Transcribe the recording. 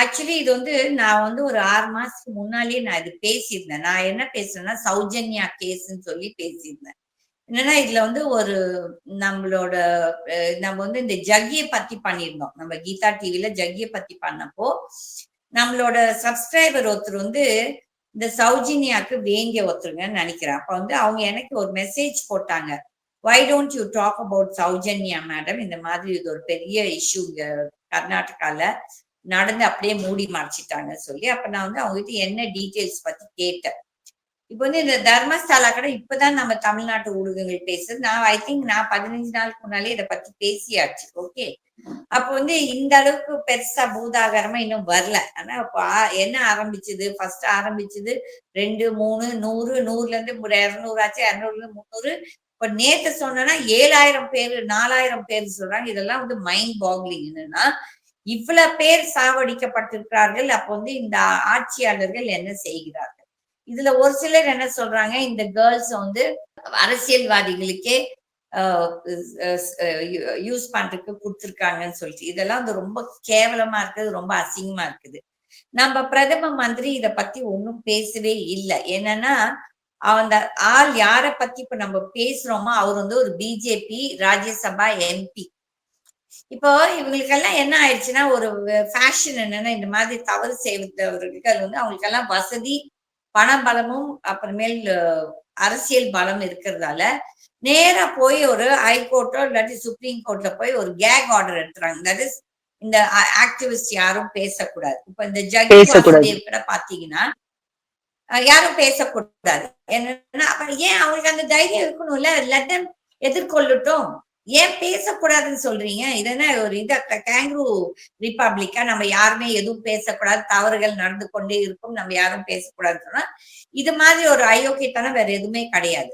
Actually இது வந்து நான் வந்து ஒரு ஆறு மாசத்துக்கு முன்னாலேயே நான் இது பேசியிருந்தேன். நான் என்ன பேசுறேன்னா சௌஜன்யா கேஸ்ன்னு சொல்லி பேசியிருந்தேன். என்னன்னா இதுல வந்து ஒரு நம்மளோட நம்ம வந்து இந்த ஜக்கியை பத்தி பண்ணியிருந்தோம். நம்ம கீதா டிவில ஜக்கியை பத்தி பண்ணப்போ நம்மளோட சப்ஸ்கிரைபர் ஒருத்தர் வந்து இந்த சௌஜன்யாக்கு வேண்டிய ஒருத்தருங்கன்னு நினைக்கிறேன். அப்ப வந்து அவங்க எனக்கு ஒரு மெசேஜ் போட்டாங்க. Why don't you talk about Soujanya madam இந்த மாதிரி இது ஒரு பெரிய இஷ்யூ இங்க கர்நாடகால. நடந்து அப்படியே மூடி மறைச்சிட்டாங்கன்னு சொல்லி அப்ப நான் வந்து அவங்க கிட்ட என்ன டீட்டெயில்ஸ் பத்தி கேட்டேன். இப்போ வந்து இந்த தர்மஸ்தாலா கடை இப்பதான் நம்ம தமிழ்நாட்டு ஊடகங்கள் பேசுறது நான் ஐ திங்க் நான் பதினஞ்சு நாளுக்கு முன்னாலே இதை பத்தி பேசியாச்சு ஓகே அப்போ வந்து இந்த அளவுக்கு பெருசா பூதாகரமா இன்னும் வரல. ஆனா இப்போ என்ன ஆரம்பிச்சது? ஃபர்ஸ்ட் ஆரம்பிச்சது ரெண்டு மூணு நூறு நூறுல இருந்து இரநூறு ஆச்சு இரநூறுல முந்நூறு. இப்ப நேத்து சொன்னா ஏழாயிரம் பேர் நாலாயிரம் பேர் சொல்றாங்க. இதெல்லாம் வந்து மைண்ட் பாக்லிங் என்னன்னா இவ்வளவு பேர் சாவடிக்கப்பட்டிருக்கிறார்கள் அப்போ வந்து இந்த ஆட்சியாளர்கள் என்ன செய்கிறார்கள்? இதுல ஒரு சிலர் என்ன சொல்றாங்க? இந்த கேர்ள்ஸ் வந்து அரசியல்வாதிகளுக்கே யூஸ் பண்றதுக்கு கொடுத்துருக்காங்கன்னு சொல்லிட்டு இதெல்லாம் வந்து ரொம்ப கேவலமா இருக்குது ரொம்ப அசிங்கமா இருக்குது. நம்ம பிரதம மந்திரி இத பத்தி ஒன்றும் பேசவே இல்லை. என்னன்னா அந்த ஆள் யார பத்தி இப்ப நம்ம பேசுறோமோ அவர் வந்து ஒரு பிஜேபி ராஜ்யசபா எம்பி இப்போ இவங்களுக்கெல்லாம் என்ன ஆயிடுச்சுன்னா ஒரு ஃபேஷன் என்னன்னா இந்த மாதிரி தவறு செய்தவர்களுக்கு அது வந்து அவங்களுக்கெல்லாம் வசதி பண பலமும் அப்புறமேல் அரசியல் பலம் இருக்கிறதால நேரா போய் ஒரு ஹைகோர்ட்டோ இல்லாட்டி சுப்ரீம் கோர்ட்ல போய் ஒரு கேக் ஆர்டர் எடுத்துறாங்க தட் இஸ் இந்த ஆக்டிவிஸ்ட் யாரும் பேசக்கூடாது. இப்ப இந்த ஜட்ஜ் கூட பாத்தீங்கன்னா யாரும் பேசக்கூடாது. என்னன்னா அப்ப ஏன் அவங்களுக்கு அந்த தைரியம் இருக்கணும்ல? லட்டன் எதிர்கொள்ளட்டும். ஏன் பேசக்கூடாதுன்னு சொல்றீங்க? இதென்ன ஒரு இத? கேங்க்ரூ ரிப்பப்ளிக்கா நம்ம யாருமே எதுவும் பேசக்கூடாது. தவறுகள் நடந்து கொண்டே இருக்கும். நம்ம யாரும் பேசக்கூடாதுன்னு சொன்னா இது மாதிரி ஒரு அயோக்கியத்தனம் வேற எதுவுமே கிடையாது.